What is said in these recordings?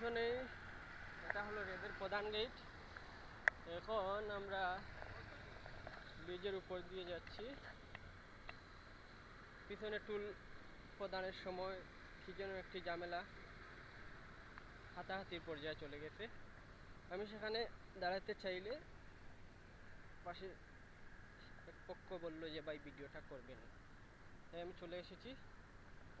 Fun gate এখন আমরা ব্রিজের উপর দিয়ে যাচ্ছি। পিছনে টুল প্রদানের সময় কি যেন একটি ঝামেলা হাতাহাতির পর্যায়ে চলে গেছে। আমি সেখানে দাঁড়াতে চাইলে পাশে এক পক্ষ বলল যে, ভাই, ভিডিওটা করবেন। তাই আমি চলে এসেছি।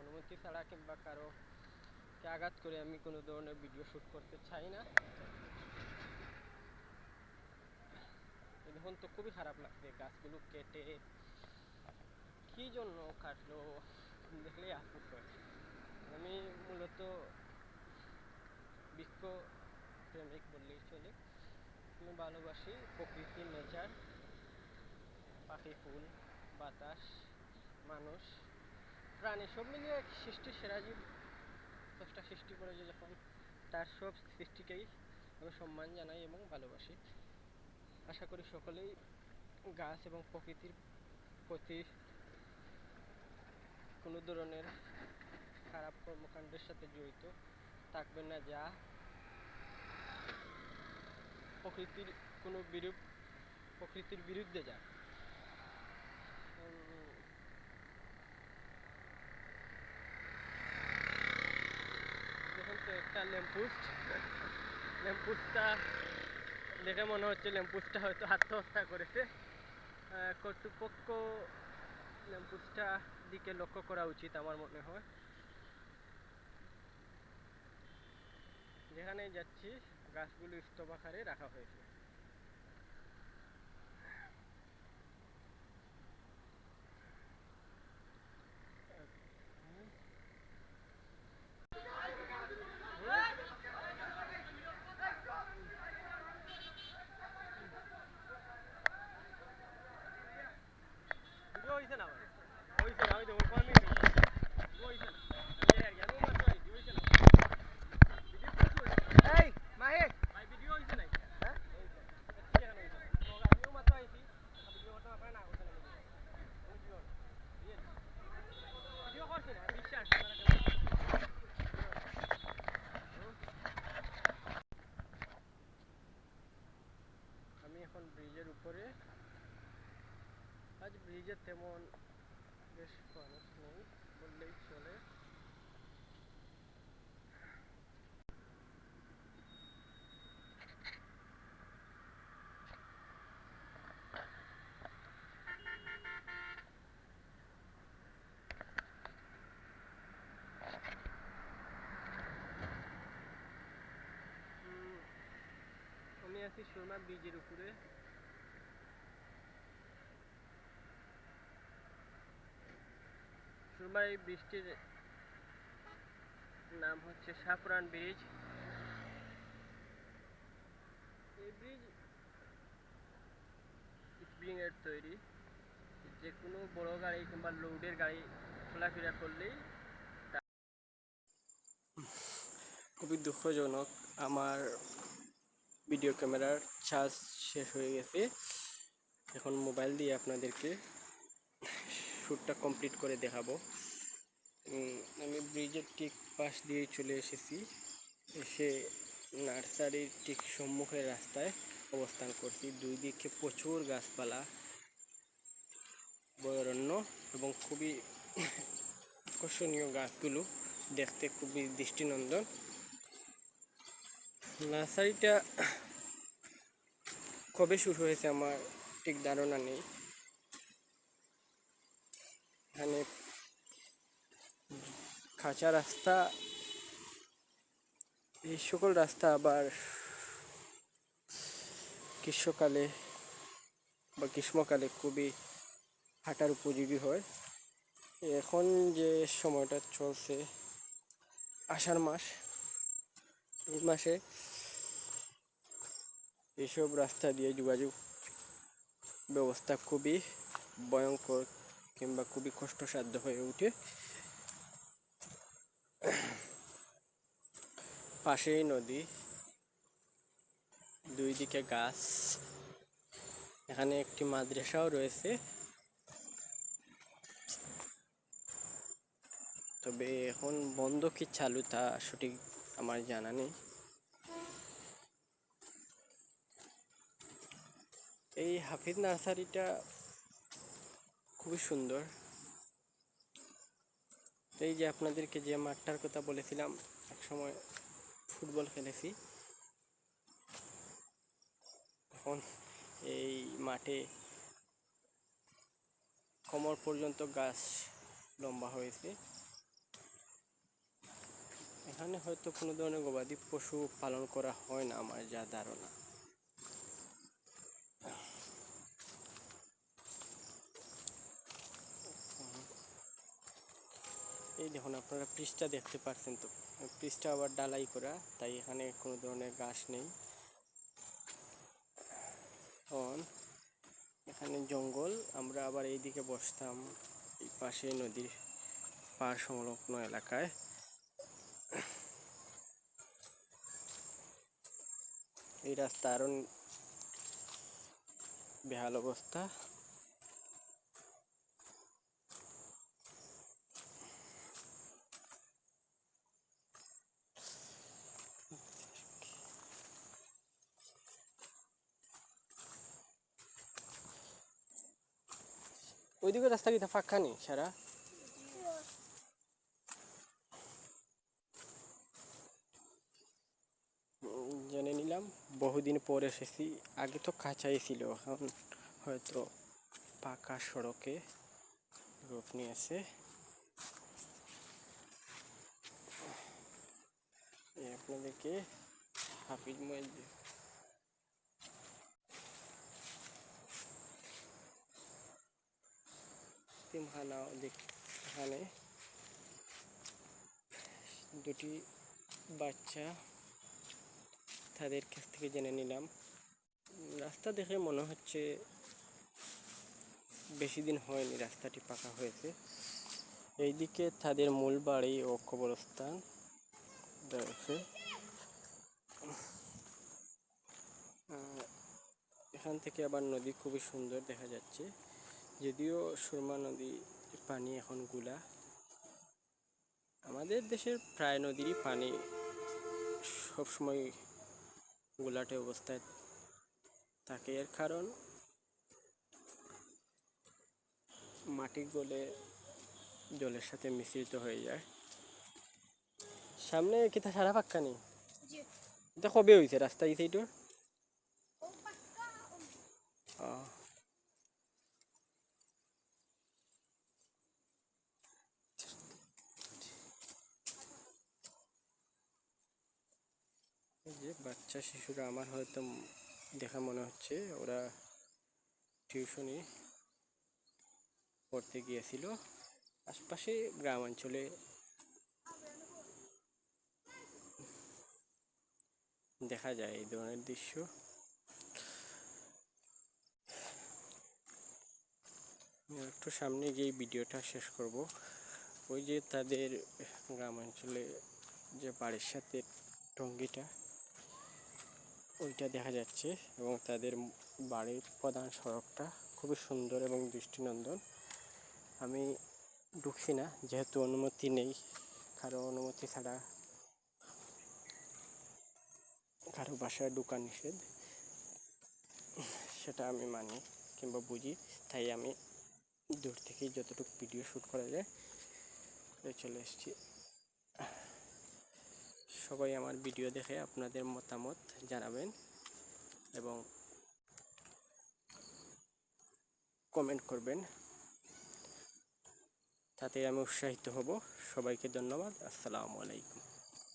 অনুমতি ছাড়া কিংবা কারও আঘাত করে আমি কোনো ধরনের ভিডিও শ্যুট করতে চাই না। এখন তো খুবই খারাপ লাগছে গাছগুলো কেটে। কি জন্য কাটলো? দেখলেই আফসোস হয় আমি মূলত বৃক্ষ প্রেমিক বললেই চলে। আমি ভালোবাসি প্রকৃতি নেচার পাখি, ফুল, বাতাস, মানুষ, প্রাণী, সব মিলিয়ে সৃষ্টির সেরা জীব। সৃষ্টি করেছে যখন তার সব সৃষ্টিকেই আমি সম্মান জানাই এবং ভালোবাসি, আশা করি সকলেই গাছ এবং প্রকৃতির প্রতি কোনো ধরনের খারাপ কর্মকাণ্ডের সাথে জড়িত থাকবেন না, যা প্রকৃতির কোনো বিরূপ, প্রকৃতির বিরুদ্ধে যায় উম, দেখুন তো একটা ল্যাম্পোস্ট ল্যাম্পোস্টটা দেখে মনে হচ্ছে ল্যাম্পোস্টটা হয়তো আত্মহত্যা করেছে। কর্তৃপক্ষ ল্যাম্পোস্টটা দিকে লক্ষ্য করা উচিত আমার মনে হয়। যেখানে যাচ্ছি, গাছগুলি স্তবাকারে রাখা হয়েছে ভিডিও হইছে না ভাই হইছে না হইছে ওই কমই ভিডিও হইছে না এই আর কি, আমি মাত্র হইছে হইছে না ভিডিও কিছু হইছে না। এই মাহে ভাই ভিডিও হইছে না হ্যাঁ? হইছে কি এখন হইছে তো আমিও মাত্র আইছি ভিডিও করতে পারে না হইছে না ভিডিও ভিডিও করছি না বিশ্বাস আপনারা কেমন? আমি এখন ব্রিজের উপরে আজ ব্রিজে তেমন বেশ মানুষ নেই বললেই চলে উম, আছি সুরমা ব্রিজের উপরে। সুরমা এই ব্রিজটির নাম হচ্ছে সাফরান ব্রিজ এই ব্রিজ তৈরি। যে কোনো বড় গাড়ি কিংবা লোডের গাড়ি চলাফেরা করলেই খুবই দুঃখজনক। আমার ভিডিও ক্যামেরার চার্জ শেষ হয়ে গেছে। এখন মোবাইল দিয়ে আপনাদেরকে শ্যুটটা কমপ্লিট করে দেখাবো। আমি ব্রিজের ঠিক পাশ দিয়ে চলে এসেছি। এসে নার্সারির ঠিক সম্মুখের রাস্তায় অবস্থান করছি। দুই দিকে প্রচুর গাছপালা বয়রণ্য এবং খুবই আকর্ষণীয় গাছগুলো দেখতে খুবই দৃষ্টিনন্দন। নার্সারিটা কবে শুরু হয়েছে আমার ঠিক ধারণা নেই। এখানে খাঁচা রাস্তা, এই সকল রাস্তা আবার গ্রীষ্মকালে বা গ্রীষ্মকালে খুবই হাঁটার উপযোগী হয়। এখন যে সময়টা চলছে, আষাঢ় মাস, এই মাসে এসব রাস্তা দিয়ে যোগাযোগ ব্যবস্থা খুবই ভয়ঙ্কর কিংবা খুবই কষ্টসাধ্য হয়ে ওঠে। পাশেই নদী, দুই দিকে গাছ, এখানে একটি মাদ্রাসাও রয়েছে। তবে এখন বন্ধ কি চালু তা সঠিক আমার জানা নেই। এই হাফিজ নার্সারিটা খুবই সুন্দর। এই যে আপনাদেরকে যে মাঠটার কথা বলেছিলাম এক সময় ফুটবল খেলেছি। এখন এই মাঠে কোমর পর্যন্ত গাছ লম্বা হয়েছে। এখানে হয়তো কোনো ধরনের গবাদি পশু পালন করা হয় না, আমার যা ধারণা। এই দেখুন, আপনারা পৃষ্ঠা দেখতে পাচ্ছেন তো। পৃষ্ঠা আবার ডালাই করা, তাই এখানে কোনো ধরনের ঘাস নেই। এখন জঙ্গল, আমরা আবার এইদিকে বসতাম, এই পাশে নদীর পার সংলগ্ন এলাকায়। এই রাস্তা আরও বেহাল অবস্থা। ওইদিকে রাস্তা কি ফাঁকা নেই সারা? জেনে নিলাম, বহুদিন পর এসেছি। আগে তো কাঁচাই ছিল, এখন হয়তো পাকা সড়কে রূপ নিয়েছে। আপনাদেরকে হাফিজ মসজিদ এখানে দুটি বাচ্চা তাদের কাছ থেকে জেনে নিলাম। রাস্তা দেখে মনে হচ্ছে বেশি দিন হয়নি রাস্তাটি পাকা হয়েছে। এইদিকে তাদের মূল বাড়ি ও কবরস্থান রয়েছে। এখান থেকে আবার নদী খুবই সুন্দর দেখা যাচ্ছে। যদিও সুরমা নদী পানি এখনগুলা। আমাদের দেশের প্রায় নদীরই পানি সবসময় গোলাটে অবস্থায় থাকে। এর কারণ মাটি গলে জলের সাথে মিশ্রিত হয়ে যায়। সামনে কিতা সারা পাক্কা নেই? এটা কবে হয়েছে রাস্তা এই সাইডর এই যে বাচ্চা শিশুরা আমার হয়তো দেখা মনে হচ্ছে, ওরা টিউশনি পড়তে গিয়েছিল। আশপাশে গ্রাম অঞ্চলে দেখা যায় এই ধরনের দৃশ্য। একটু সামনে গিয়ে ভিডিওটা শেষ করব। ওই যে তাদের গ্রাম অঞ্চলে যে বাড়ির সাথে টঙ্গিটা ওইটা দেখা যাচ্ছে এবং তাদের বাড়ির প্রধান সড়কটা খুবই সুন্দর এবং দৃষ্টিনন্দন। আমি ঢুকছি না, যেহেতু অনুমতি নেই, কারও অনুমতি ছাড়া কারও বাসায় ঢুকা নিষেধ, সেটা আমি মানি কিংবা বুঝি, তাই আমি দূর থেকেই যতটুকু ভিডিও শ্যুট করা যায় চলে এসেছি। সবাই আমার ভিডিও দেখে আপনাদের মতামত জানাবেন এবং কমেন্ট করবেন। তাতে আমি উৎসাহিত হব। সবাইকে ধন্যবাদ। আসসালামু আলাইকুম।